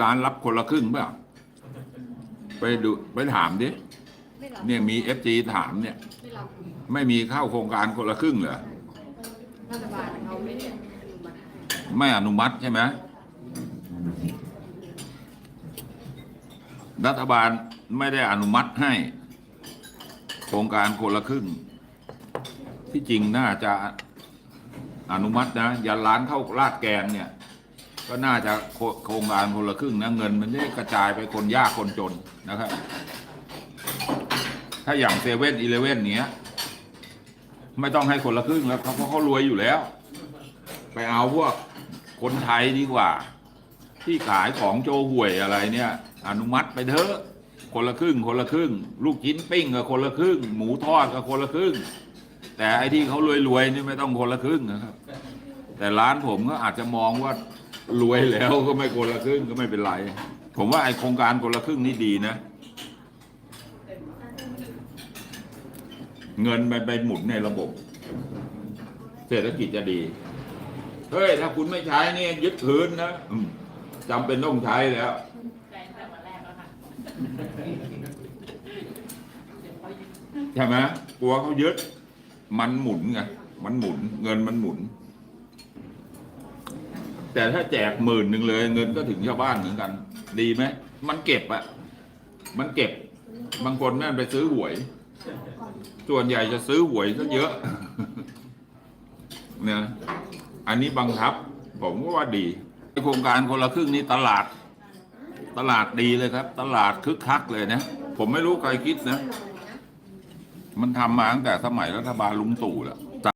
ร้านรับคนละครึ่งเปล่าไปดูไปถามดิไม่รับเนี่ยมีเอฟจีถามเนี่ยไม่รับไม่มีเข้าโครงการคนละครึ่งเหรอรัฐบาลเขาไม่ได้อนุมัติให้ไม่อนุมัติใช่ไหมรัฐบาลไม่ได้อนุมัติให้ โครงการคนละครึ่ง ที่จริงน่าจะอนุมัตินะอย่าร้านเข้าลาดแกงเนี่ย ก็น่าจะโครงการคนละครึ่งนะเงิน มันจะได้กระจายไปคนยากคนจนนะครับ ถ้าอย่างเซเว่นอีเลเว่นเนี้ย ไม่ต้องให้คนละครึ่งแล้วเขาเพราะเขารวยอยู่แล้ว ไปเอาพวกคนไทยดีกว่า ที่ขายของโจห่วยอะไรเนี่ย อนุมัติไปเถอะคนละครึ่ง คนละครึ่ง ลูกชิ้นปิ้งกับคนละครึ่ง หมูทอดกับคนละครึ่ง แต่ไอ้ที่เขารวยๆนี่ไม่ต้องคนละครึ่งนะครับ แต่ร้านผมก็อาจจะมองว่า รวยแล้วก็ไม่คนละครึ่งก็ไม่เป็นไร ผมว่าไอโครงการคนละครึ่งนี่ดีนะ เงินไปไปหมุนในระบบ เศรษฐกิจจะดี เฮ้ย ถ้าคุณไม่ใช้นี่ยึดคืนนะจำเป็นต้องใช้แล้วใช่ไหมกลัวเขายึด มันหมุนไงมันหมุน เงินมันหมุน แต่ถ้าแจกหมื่นหนึ่งเลย เงินก็ถึงชาวบ้านเหมือนกัน ดีไหมมันเก็บอะมันเก็บบางคนแม่นไปซื้อหวย ส่วนใหญ่จะซื้อหวยซะเยอะเนี่ยอันนี้บังคับ ผมก็ว่าดีโครงการคนละครึ่งนี้ตลาด ตลาดดีเลยครับ ตลาดคึกคักเลยนะผมไม่รู้ใครคิดนะ มันทำมาตั้งแต่สมัยรัฐบาลลุงตู่แล้ว